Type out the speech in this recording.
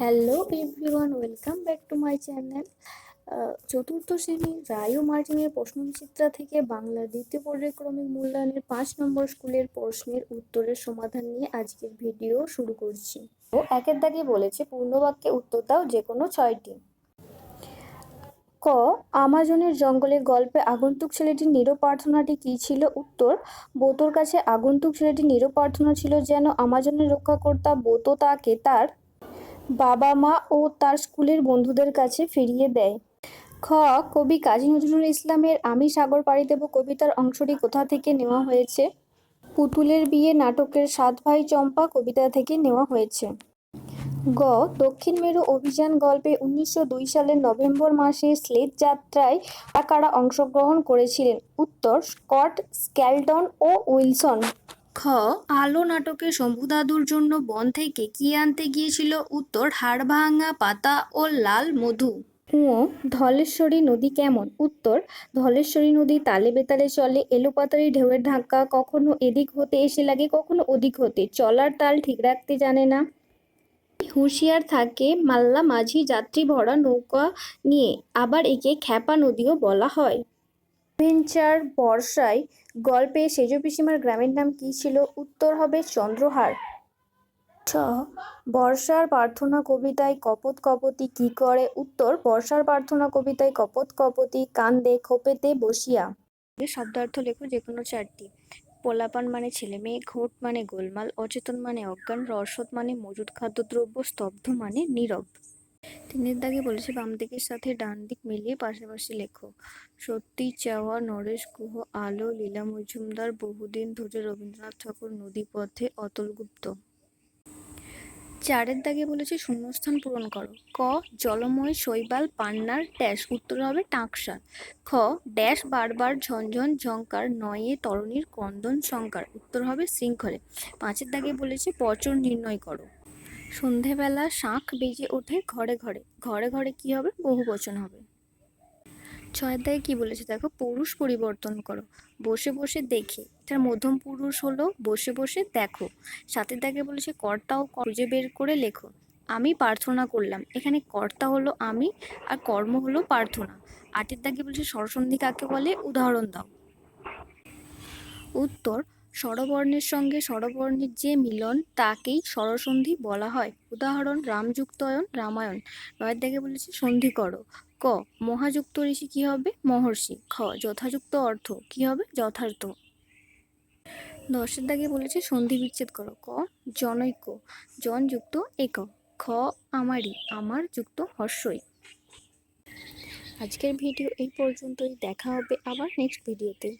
Hello everyone welcome back to my channel চতুর্থ শ্রেণির রায় মার্টিনের প্রশ্নচিত্রা থেকে বাংলার দ্বিতীয় পর্যায়ক্রমিক মূল্যায়নের পাঁচ নম্বর স্কুলের প্রশ্নের উত্তরের সমাধান নিয়ে আজকের ভিডিও শুরু করছি। ও একের দাগে বলেছে, পূর্ণবাক্যে উত্তর দাও যে কোনো ছয়টি। ক, আমাজনের জঙ্গলের গল্পে আগন্তুক ছেলেটির নিরব প্রার্থনাটি কী ছিল? উত্তর, বোতোর কাছে আগন্তুক ছেলেটির নিরব প্রার্থনা ছিল যেন আমাজনের রক্ষাকর্তা বোতো তাকে তার বাবা মা ও তার স্কুলের বন্ধুদের কাছে ফিরিয়ে দেয়। খ, কবি কাজী নজরুল ইসলামের আমি সাগর পাড়ি দেব কবিতার অংশটি কোথা থেকে নেওয়া হয়েছে? পুতুলের বিয়ে নাটকের সাত ভাই চম্পা কবিতা থেকে নেওয়া হয়েছে। গ, দক্ষিণ মেরু অভিযান গল্পে উনিশশো দুই সালের নভেম্বর মাসে স্লেজ যাত্রায় কারা অংশগ্রহণ করেছিলেন। উত্তর, স্কট, স্ক্যালটন ও উইলসন। খ, আলো নাটকে শম্ভু দাদুর জন্য বন থেকে কি আনতে গিয়েছিল? উত্তর, হাড়ভাঙা পাতা ও লাল মধু। ও ধলেশ্বরী নদী কেমন? উত্তর, ধলেশ্বরী নদী তালে বেতালে চলে এলোপাতারি ঢেউয়ের ধাক্কা কখনো এদিক হতে এসে লাগে, কখনো ওদিক হতে। চলার তাল ঠিক রাখতে জানে না। হুঁশিয়ার থাকে মাল্লা মাঝি যাত্রী ভরা নৌকা নিয়ে, আবার একে খ্যাপা নদীও বলা হয়। ভেঞ্চার বর্ষায় গল্পে সেজ পিসিমার গ্রামের নাম কী ছিল? উত্তর হবে চন্দ্রহার ছ বর্ষার প্রার্থনা কবিতায় কপত কপতি কি করে? উত্তর, বর্ষার প্রার্থনা কবিতায় কপত কপতি কান্দে খোপেতে বসিয়া। শব্দার্থ লেখো যে কোনো চারটি। পোলাপান মানে ছেলে মেয়ে, ঘোট মানে গোলমাল, অচেতন মানে অজ্ঞান, রসদ মানে মজুদ খাদ্যদ্রব্য, স্তব্ধ মানে নীরব। তিনের দাগে বলেছে, বাম দিকের সাথে ডান দিক মিলিয়ে পাশাপাশি লেখো সত্যি চাওয়া নরেশ গুহ, আলো, লীলা মজুমদার বহুদিন ধরে রবীন্দ্রনাথ ঠাকুর নদীপথে অতুল গুপ্ত চারের দাগে বলেছে, শূন্যস্থান পূরণ করো। ক, জলময় শৈবাল পান্নার ড্যাশ। উত্তর হবে টাকসা খ, ড্যাশ বারবার ঝনঝন ঝঙ্কার নয়ে তরণীর ক্রন্দন শঙ্কার। উত্তর হবে শৃঙ্খলে। পাঁচের দাগে বলেছে, পচন নির্ণয় করো। সন্ধেবেলা শাঁখ বেজে ওঠে ঘরে ঘরে। ঘরে ঘরে কি হবে? বহু বচন হবে। ছয়ের দাগে কি বলেছে দেখো? পুরুষ পরিবর্তন করো। বসে বসে দেখে। এটার মধ্যম পুরুষ হলো বসে বসে দেখো। সাথের দাগে বলেছে কর্তাও খুঁজে বের করে লেখো। আমি প্রার্থনা করলাম। এখানে কর্তা হলো আমি আর কর্ম হলো প্রার্থনা। আটের দাগে বলেছে? স্বরসন্ধি কাকে বলে? উদাহরণ দাও। উত্তর স্বরবর্ণের সঙ্গে স্বরবর্ণের যে মিলন, তাকেই স্বরসন্ধি বলা হয়। উদাহরণ, রামযুক্তয়ন, রামায়ণ। নয়ের দাগে বলেছে, সন্ধি করো। ক, মহাযুক্ত ঋষি কি হবে? মহর্ষি। খ, যথাযুক্ত অর্থ কি হবে? যথার্থ। দশের দাগে বলেছে, সন্ধি বিচ্ছেদ করো। ক, জনৈক। জন যুক্ত এক খ, আমারই। আমার যুক্ত হর্ষই। আজকের ভিডিও এই পর্যন্তই। দেখা হবে আবার নেক্সট ভিডিওতে।